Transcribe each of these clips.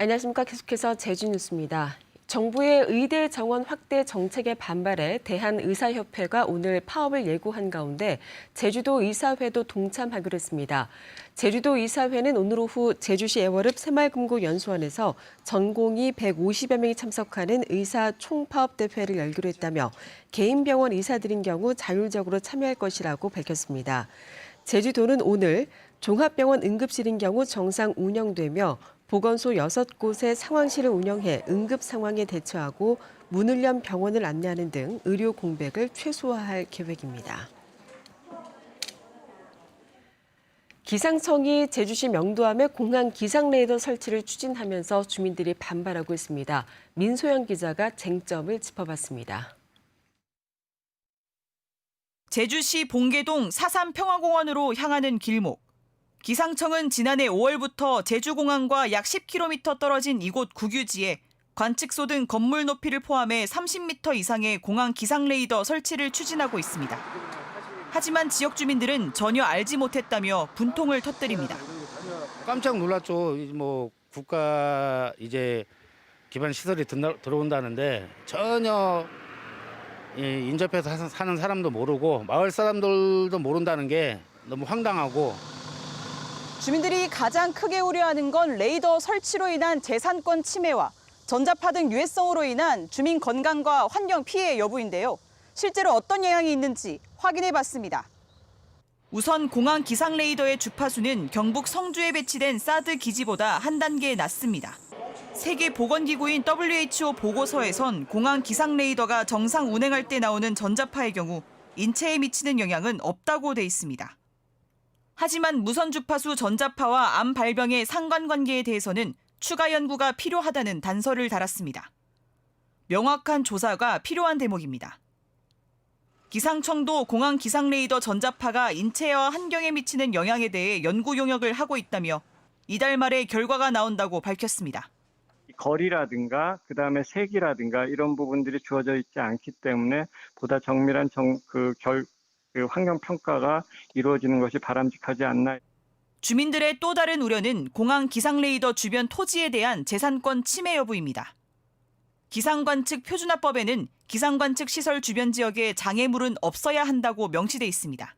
안녕하십니까. 계속해서 제주 뉴스입니다. 정부의 의대 정원 확대 정책에 반발해 대한의사협회가 오늘 파업을 예고한 가운데 제주도 의사회도 동참하기로 했습니다. 제주도 의사회는 오늘 오후 제주시 애월읍 새마을금고 연수원에서 전공의 150여 명이 참석하는 의사 총파업 대회를 열기로 했다며 개인 병원 의사들인 경우 자율적으로 참여할 것이라고 밝혔습니다. 제주도는 오늘 종합병원 응급실인 경우 정상 운영되며 보건소 6곳의 상황실을 운영해 응급 상황에 대처하고 문을 연 병원을 안내하는 등 의료 공백을 최소화할 계획입니다. 기상청이 제주시 명도암에 공항 기상 레이더 설치를 추진하면서 주민들이 반발하고 있습니다. 민소영 기자가 쟁점을 짚어봤습니다. 제주시 봉계동 사삼 평화공원으로 향하는 길목. 기상청은 지난해 5월부터 제주공항과 약 10km 떨어진 이곳 국유지에 관측소 등 건물 높이를 포함해 30m 이상의 공항 기상 레이더 설치를 추진하고 있습니다. 하지만 지역 주민들은 전혀 알지 못했다며 분통을 터뜨립니다. 깜짝 놀랐죠. 이뭐 국가 이제 기반 시설이 들어온다는데 전혀 이 인접해서 사- 사는 사람도 모르고 마을 사람들도 모른다는 게 너무 황당하고 주민들이 가장 크게 우려하는 건 레이더 설치로 인한 재산권 침해와 전자파 등 유해성으로 인한 주민 건강과 환경 피해 여부인데요. 실제로 어떤 영향이 있는지 확인해 봤습니다. 우선 공항 기상 레이더의 주파수는 경북 성주에 배치된 사드 기지보다 한 단계 낮습니다. 세계 보건기구인 WHO 보고서에선 공항 기상 레이더가 정상 운행할 때 나오는 전자파의 경우 인체에 미치는 영향은 없다고 돼 있습니다. 하지만 무선 주파수 전자파와 암 발병의 상관관계에 대해서는 추가 연구가 필요하다는 단서를 달았습니다. 명확한 조사가 필요한 대목입니다. 기상청도 공항 기상 레이더 전자파가 인체와 환경에 미치는 영향에 대해 연구 용역을 하고 있다며 이달 말에 결과가 나온다고 밝혔습니다. 거리라든가 그다음에 색이라든가 이런 부분들이 주어져 있지 않기 때문에 보다 정밀한 정, 그 결, 그 환경 평가가 이루어지는 것이 바람직하지 않나. 주민들의 또 다른 우려는 공항 기상 레이더 주변 토지에 대한 재산권 침해 여부입니다. 기상관측 표준화법에는 기상관측 시설 주변 지역에 장애물은 없어야 한다고 명시돼 있습니다.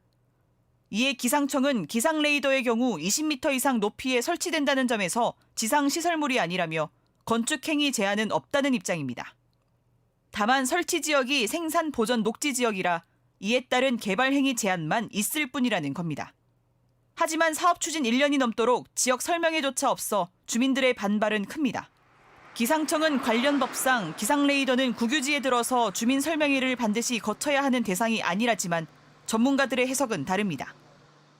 이에 기상청은 기상 레이더의 경우 20m 이상 높이에 설치된다는 점에서 지상 시설물이 아니라며 건축 행위 제한은 없다는 입장입니다. 다만 설치 지역이 생산 보전 녹지 지역이라 이에 따른 개발 행위 제한만 있을 뿐이라는 겁니다. 하지만 사업 추진 1년이 넘도록 지역 설명회조차 없어 주민들의 반발은 큽니다. 기상청은 관련 법상 기상 레이더는 국유지에 들어서 주민 설명회를 반드시 거쳐야 하는 대상이 아니라지만 전문가들의 해석은 다릅니다.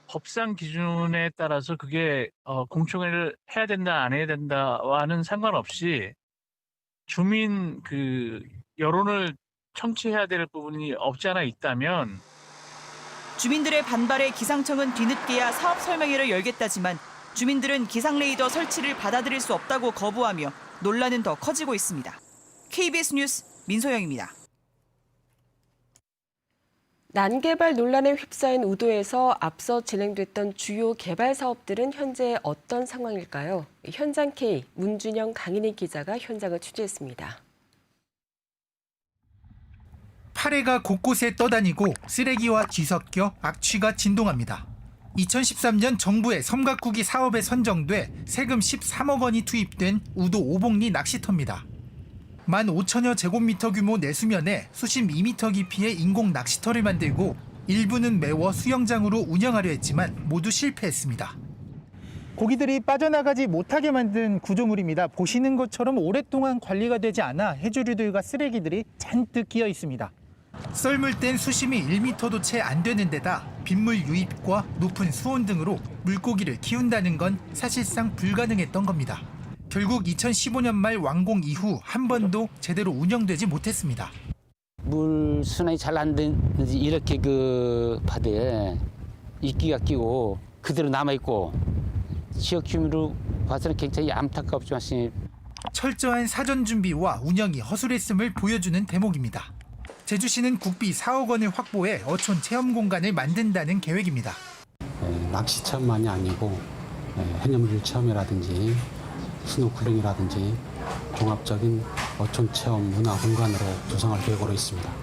법상 기준에 따라서 그게 어, 공청회를 해야 된다 안 해야 된다와는 상관없이 주민 그 여론을 청취해야 될 부분이 없지 않아 있다면 주민들의 반발에 기상청은 뒤늦게야 사업 설명회를 열겠다지만 주민들은 기상 레이더 설치를 받아들일 수 없다고 거부하며 논란은 더 커지고 있습니다. KBS 뉴스 민소영입니다. 난개발 논란에 휩싸인 우도에서 앞서 진행됐던 주요 개발 사업들은 현재 어떤 상황일까요? 현장 K 문준영 강인희 기자가 현장을 취재했습니다. 파래가 곳곳에 떠다니고 쓰레기와 뒤섞여 악취가 진동합니다. 2013년 정부의 섬각구기 사업에 선정돼 세금 13억 원이 투입된 우도 오봉리 낚시터입니다. 15,000여 제곱미터 규모 내수면에 수심 2미터 깊이의 인공 낚시터를 만들고 일부는 메워 수영장으로 운영하려 했지만 모두 실패했습니다. 고기들이 빠져나가지 못하게 만든 구조물입니다. 보시는 것처럼 오랫동안 관리가 되지 않아 해조류들과 쓰레기들이 잔뜩 끼어 있습니다. 썰물 땐 수심이 1m도 채 안 되는 데다 빗물 유입과 높은 수온 등으로 물고기를 키운다는 건 사실상 불가능했던 겁니다. 결국 2015년 말 완공 이후 한 번도 제대로 운영되지 못했습니다. 물 순환이 잘 안 되는지 이렇게 그 바다에 이끼가 끼고 그대로 남아 있고 지역 주민으로 봐서는 굉장히 안타깝지만 철저한 사전 준비와 운영이 허술했음을 보여주는 대목입니다. 제주시는 국비 4억 원을 확보해 어촌 체험 공간을 만든다는 계획입니다. 예, 낚시처만이 아니고 예, 해녀물 체험이라든지 스노클링이라든지 종합적인 어촌 체험 문화 공간으로 조성할 계획으로 있습니다.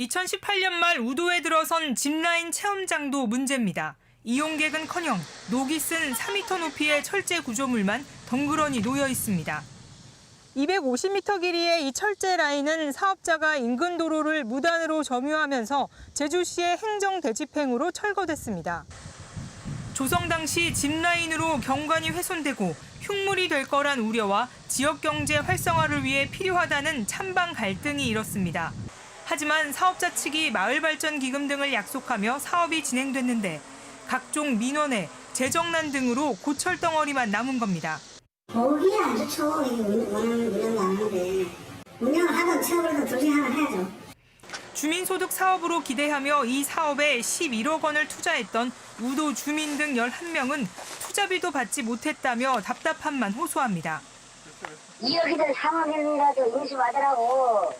2018년 말 우도에 들어선 짚라인 체험장도 문제입니다. 이용객은커녕 녹이 쓴 4m 높이의 철제 구조물만 덩그러니 놓여 있습니다. 250m 길이의 이 철제 라인은 사업자가 인근 도로를 무단으로 점유하면서 제주시의 행정 대집행으로 철거됐습니다. 조성 당시 짚라인으로 경관이 훼손되고 흉물이 될 거란 우려와 지역 경제 활성화를 위해 필요하다는 찬반 갈등이 일었습니다. 하지만 사업자 측이 마을 발전 기금 등을 약속하며 사업이 진행됐는데 각종 민원에 재정난 등으로 고철 덩어리만 남은 겁니다. 보기 안 좋죠. 이 원하는 운영도 안 하는데 운영을 하든 체험을 둘 중에 하나 해야죠. 주민소득 사업으로 기대하며 이 사업에 11억 원을 투자했던 우도 주민 등 11명은 투자비도 받지 못했다며 답답함만 호소합니다. 2억이든 3억이라도 인수받으라고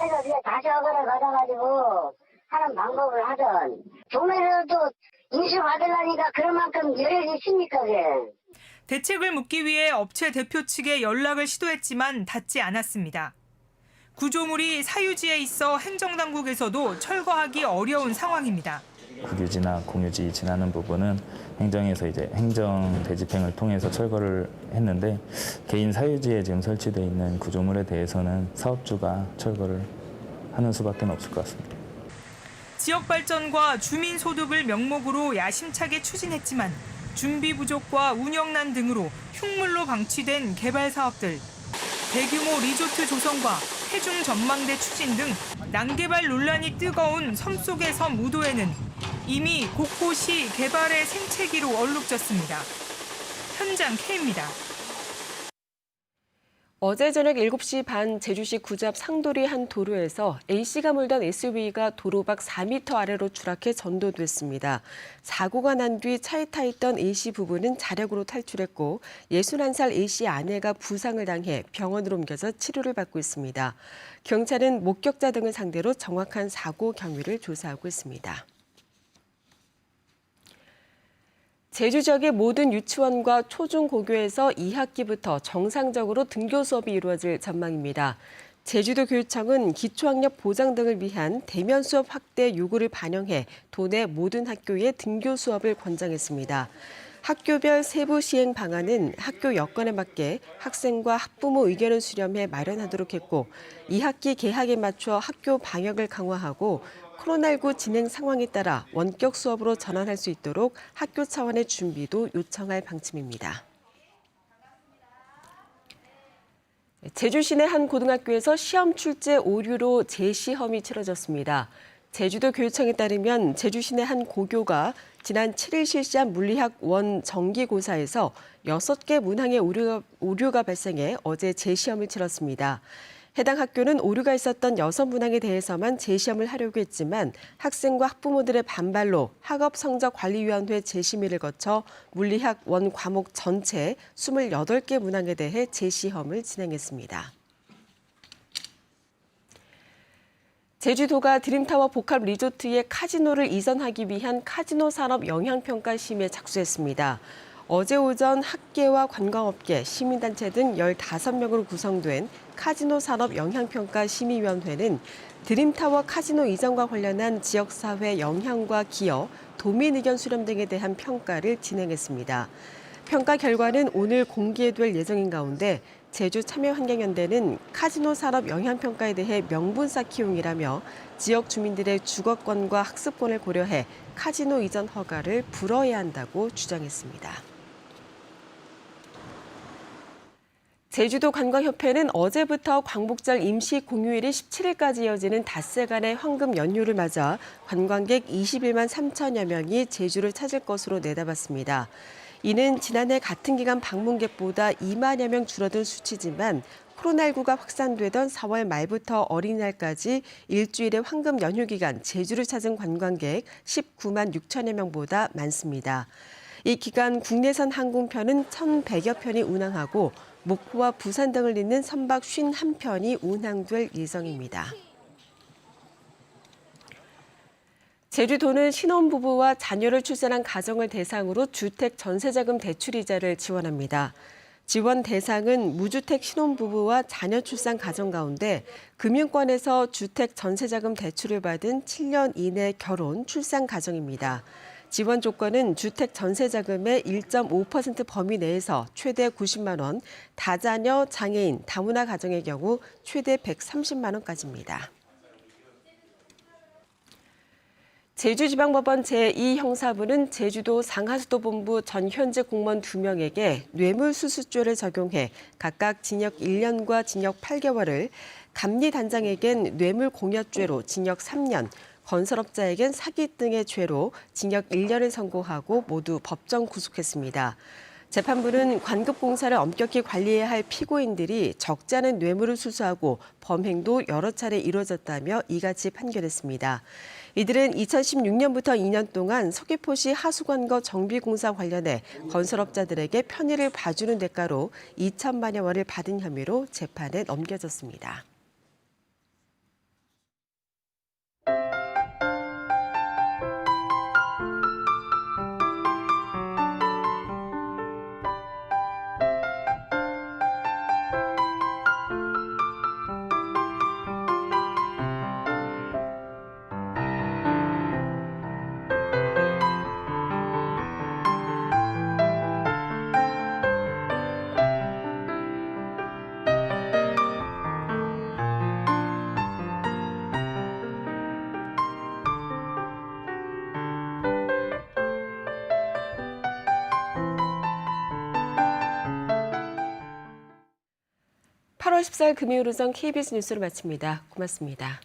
해서 그냥 다시 허가를 받아가지고 하는 방법을 하든 동네라도 인수받으려니까 그런 만큼 여력이 있습니까 그게. 대책을 묻기 위해 업체 대표 측에 연락을 시도했지만 닿지 않았습니다. 구조물이 사유지에 있어 행정당국에서도 철거하기 어려운 상황입니다. 국유지나 공유지 지나는 부분은 행정에서 이제 행정 대집행을 통해서 철거를 했는데 개인 사유지에 지금 설치되어 있는 구조물에 대해서는 사업주가 철거를 하는 수밖에 없을 것 같습니다. 지역 발전과 주민 소득을 명목으로 야심차게 추진했지만 준비 부족과 운영난 등으로 흉물로 방치된 개발 사업들, 대규모 리조트 조성과 해중 전망대 추진 등 난개발 논란이 뜨거운 섬 속의 섬 우도에는 이미 곳곳이 개발의 생채기로 얼룩졌습니다. 현장 K입니다. 어제 저녁 7시 반 제주시 구잡 상도리 한 도로에서 A씨가 몰던 SUV가 도로 밖 4m 아래로 추락해 전도됐습니다. 사고가 난 뒤 차에 타 있던 A씨 부부는 자력으로 탈출했고 61살 A씨 아내가 부상을 당해 병원으로 옮겨져 치료를 받고 있습니다. 경찰은 목격자 등을 상대로 정확한 사고 경위를 조사하고 있습니다. 제주 지역의 모든 유치원과 초중고교에서 2학기부터 정상적으로 등교 수업이 이루어질 전망입니다. 제주도 교육청은 기초학력 보장 등을 위한 대면 수업 확대 요구를 반영해 도내 모든 학교에 등교 수업을 권장했습니다. 학교별 세부 시행 방안은 학교 여건에 맞게 학생과 학부모 의견을 수렴해 마련하도록 했고 2학기 개학에 맞춰 학교 방역을 강화하고 코로나19 진행 상황에 따라 원격 수업으로 전환할 수 있도록 학교 차원의 준비도 요청할 방침입니다. 제주 시내 한 고등학교에서 시험 출제 오류로 재시험이 치러졌습니다. 제주도 교육청에 따르면 제주 시내 한 고교가 지난 7일 실시한 물리학 원 정기고사에서 6개 문항의 오류가, 오류가 발생해 어제 재시험을 치렀습니다. 해당 학교는 오류가 있었던 여섯 문항에 대해서만 재시험을 하려고 했지만 학생과 학부모들의 반발로 학업성적관리위원회 재심의를 거쳐 물리학 원 과목 전체 28개 문항에 대해 재시험을 진행했습니다. 제주도가 드림타워 복합 리조트에 카지노를 이전하기 위한 카지노 산업 영향평가 심의에 착수했습니다. 어제 오전 학계와 관광업계, 시민단체 등 15명으로 구성된 카지노 산업 영향평가 심의위원회는 드림타워 카지노 이전과 관련한 지역사회 영향과 기여, 도민 의견 수렴 등에 대한 평가를 진행했습니다. 평가 결과는 오늘 공개될 예정인 가운데 제주 참여환경연대는 카지노 산업 영향평가에 대해 명분 쌓기용이라며 지역 주민들의 주거권과 학습권을 고려해 카지노 이전 허가를 불어야 한다고 주장했습니다. 제주도 관광협회는 어제부터 광복절 임시 공휴일이 17일까지 이어지는 닷새간의 황금 연휴를 맞아 관광객 21만 3천여 명이 제주를 찾을 것으로 내다봤습니다. 이는 지난해 같은 기간 방문객보다 2만여 명 줄어든 수치지만 코로나19가 확산되던 4월 말부터 어린이날까지 일주일의 황금 연휴 기간 제주를 찾은 관광객 19만 6천여 명보다 많습니다. 이 기간 국내선 항공편은 1,100여 편이 운항하고 목포와 부산 등을 잇는 선박 51편이 운항될 예정입니다. 제주도는 신혼부부와 자녀를 출산한 가정을 대상으로 주택 전세자금 대출 이자를 지원합니다. 지원 대상은 무주택 신혼부부와 자녀 출산 가정 가운데 금융권에서 주택 전세자금 대출을 받은 7년 이내 결혼, 출산 가정입니다. 지원 조건은 주택 전세 자금의 1.5% 범위 내에서 최대 90만 원, 다자녀, 장애인, 다문화 가정의 경우 최대 130만 원까지입니다. 제주지방법원 제2형사부는 제주도 상하수도본부 전 현직 공무원 2명에게 뇌물수수죄를 적용해 각각 징역 1년과 징역 8개월을 감리단장에겐 뇌물공여죄로 징역 3년, 건설업자에겐 사기 등의 죄로 징역 1년을 선고하고 모두 법정 구속했습니다. 재판부는 관급 공사를 엄격히 관리해야 할 피고인들이 적지 않은 뇌물을 수수하고 범행도 여러 차례 이루어졌다며 이같이 판결했습니다. 이들은 2016년부터 2년 동안 서귀포시 하수관거 정비공사 관련해 건설업자들에게 편의를 봐주는 대가로 2천만여 원을 받은 혐의로 재판에 넘겨졌습니다. 14일) 금요일 오전 KBS 뉴스를 마칩니다. 고맙습니다.